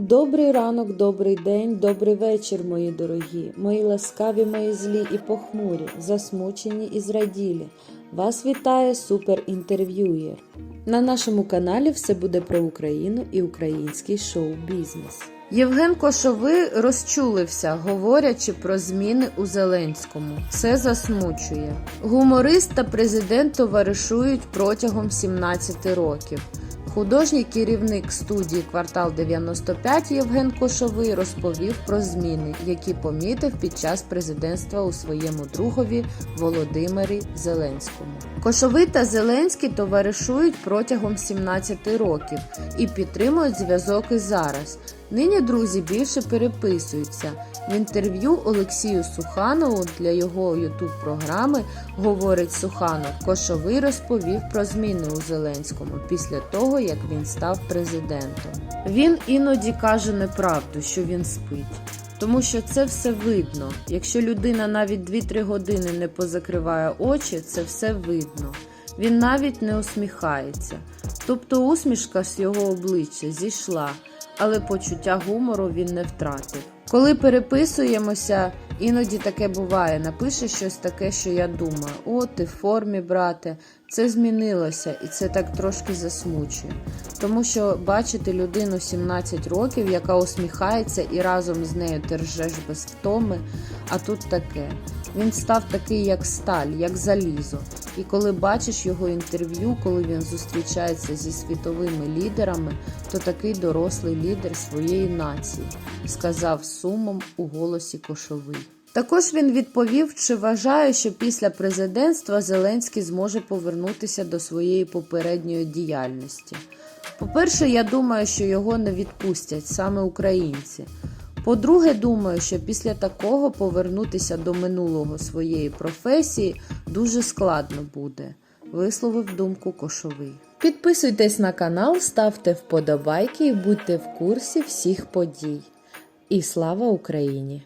Добрий ранок, добрий день, добрий вечір, мої дорогі, мої ласкаві, мої злі і похмурі, засмучені і зраділі. Вас вітає суперінтерв'юєр. На нашому каналі все буде про Україну і український шоу-бізнес. Євген Кошовий розчулився, говорячи про зміни у Зеленському. Це засмучує. Гуморист та президент товаришують протягом 17 років. Художній керівник студії Квартал 95 Євген Кошовий розповів про зміни, які помітив під час президентства у своєму другові Володимирі Зеленському. Кошовий та Зеленський товаришують протягом 17 років і підтримують зв'язок і зараз. Нині друзі більше переписуються. В інтерв'ю Олексію Суханову для його ютуб програми говорить Суханов. Кошовий розповів про зміни у Зеленському після того, як він став президентом. Він іноді каже неправду, що він спить. Тому що це все видно. Якщо людина навіть 2-3 години не позакриває очі, це все видно. Він навіть не усміхається. Тобто усмішка з його обличчя зійшла, але почуття гумору він не втратив. Коли переписуємося, іноді таке буває. Напише щось таке, що я думаю: о, ти в формі, брате, це змінилося, і це так трошки засмучує. Тому що бачити людину 17 років, яка усміхається і разом з нею ти ржеш без втоми, а тут таке. Він став такий, як сталь, як залізо. І коли бачиш його інтерв'ю, коли він зустрічається зі світовими лідерами, то такий дорослий лідер своєї нації, сказав сумом у голосі Кошовий. Також він відповів, чи вважає, що після президентства Зеленський зможе повернутися до своєї попередньої діяльності. По-перше, я думаю, що його не відпустять саме українці. По-друге, думаю, що після такого повернутися до минулого своєї професії дуже складно буде, висловив думку Кошовий. Підписуйтесь на канал, ставте вподобайки і будьте в курсі всіх подій. І слава Україні!